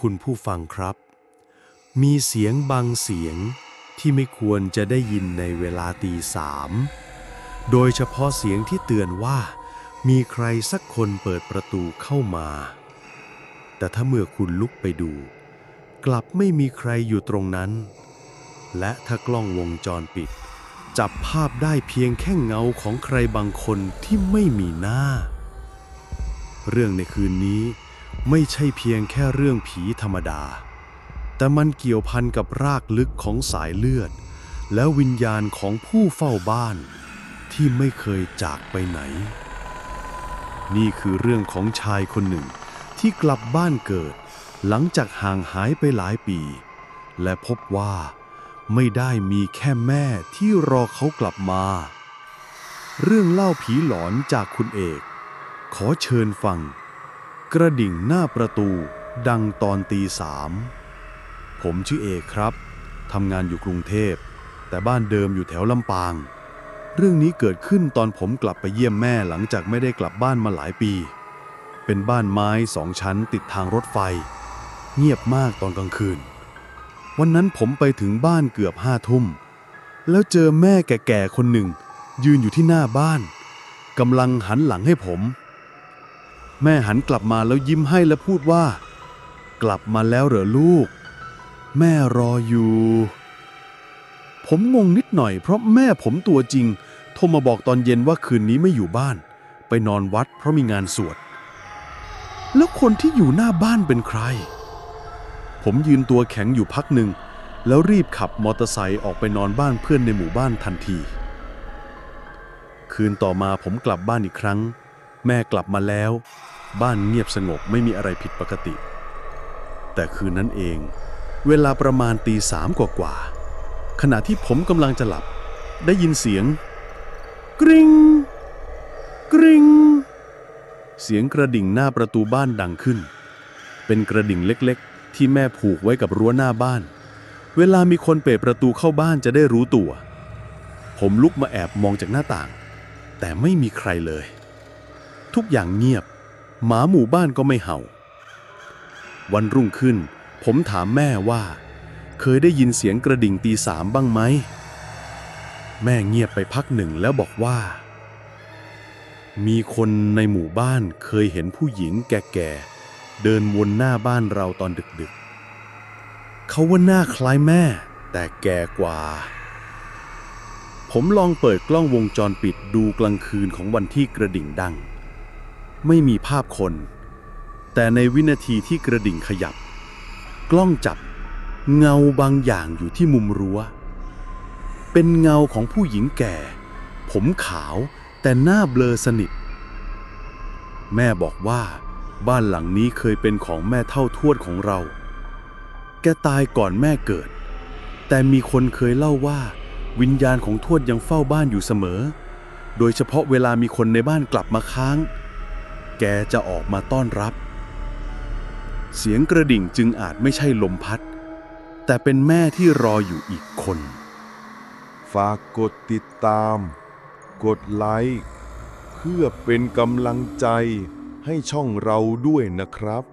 คุณผู้ฟังครับ มีเสียงบางเสียงที่ไม่ควรจะได้ยินในเวลาตีสามโดยเฉพาะเสียงที่เตือนว่า มีใครสักคนเปิดประตูเข้ามา แต่ถ้าเมื่อคุณลุกไปดู กลับไม่มีใครอยู่ตรงนั้น และถ้ากล้องวงจรปิด จับภาพได้เพียงแค่เงาของใครบางคนที่ไม่มีหน้า เรื่องในคืนนี้ ไม่ใช่เพียงแค่เรื่องผีธรรมดา แต่มันเกี่ยวพันกับรากลึกของสายเลือด และวิญญาณของผู้เฝ้าบ้าน ที่ไม่เคยจากไปไหน นี่คือเรื่องของชายคนหนึ่งที่กลับบ้านเกิด หลังจากห่างหายไปหลายปี และพบว่าไม่ได้มีแค่แม่ที่รอเขากลับมา เรื่องเล่าผีหลอนจากคุณเอก ขอเชิญฟัง กระดิ่งหน้าประตูดังตอนตีสามผมชื่อเอกครับทำงานอยู่กรุงเทพ แต่บ้านเดิมอยู่แถวลำปาง เรื่องนี้เกิดขึ้นตอนผมกลับไปเยี่ยมแม่หลังจากไม่ได้กลับบ้านมาหลายปี เป็นบ้านไม้สองชั้นติดทางรถไฟ เงียบมากตอนกลางคืน วันนั้นผมไปถึงบ้านเกือบห้าทุ่ม แล้วเจอแม่แก่ๆคนหนึ่ง ยืนอยู่ที่หน้าบ้านกำลังหันหลังให้ผม แม่หันกลับมาแล้วยิ้มให้และพูดว่า กลับมาแล้วเหรอลูก แม่รออยู่ ผมงงนิดหน่อยเพราะแม่ผมตัวจริง โทรมาบอกตอนเย็นว่าคืนนี้ไม่อยู่บ้าน ไปนอนวัดเพราะมีงานสวด แล้วคนที่อยู่หน้าบ้านเป็นใคร ผมยืนตัวแข็งอยู่พักหนึ่ง แล้วรีบขับมอเตอร์ไซค์ออกไปนอนบ้านเพื่อนในหมู่บ้านทันที คืนต่อมาผมกลับบ้านอีกครั้ง แม่กลับมาแล้ว บ้านเงียบสงบไม่มีอะไรผิดปกติ แต่คืนนั้นเอง เวลาประมาณตีสามกว่าๆขณะที่ผมกำลังจะหลับ ได้ยินเสียง กริงกริงเสียงกระดิ่งหน้าประตูบ้านดังขึ้น เป็นกระดิ่งเล็กๆ ที่แม่ผูกไว้กับรั้วหน้าบ้าน เวลามีคนเปิดประตูเข้าบ้านจะได้รู้ตัว ผมลุกมาแอบมองจากหน้าต่าง แต่ไม่มีใครเลย ทุกอย่างเงียบ หมาหมู่บ้านก็ไม่เห่า วันรุ่งขึ้น ผมถามแม่ว่า เคยได้ยินเสียงกระดิ่งตีสามบ้างไหม แม่เงียบไปพักหนึ่งแล้วบอกว่า มีคนในหมู่บ้านเคยเห็นผู้หญิงแก่ๆ เดินวนหน้าบ้านเราตอนดึกๆ เขาว่าหน้าคล้ายแม่ แต่แก่กว่า ผมลองเปิดกล้องวงจรปิดดูกลางคืนของวันที่กระดิ่งดัง ไม่มีภาพคน แต่ในวินาทีที่กระดิ่งขยับ กล้องจับ เงาบางอย่างอยู่ที่มุมรั้ว เป็นเงาของผู้หญิงแก่ ผมขาวแต่หน้าเบลอสนิท แม่บอกว่า บ้านหลังนี้เคยเป็นของแม่เท่าทวดของเรา แกตายก่อนแม่เกิด แต่มีคนเคยเล่าว่า วิญญาณของทวดยังเฝ้าบ้านอยู่เสมอ โดยเฉพาะเวลามีคนในบ้านกลับมาค้าง แกจะออกมาต้อนรับ เสียงกระดิ่งจึงอาจไม่ใช่ลมพัด แต่เป็นแม่ที่รออยู่อีกคน ฝากกดติดตาม กดไลค์เพื่อเป็นกำลังใจให้ช่องเราด้วยนะครับ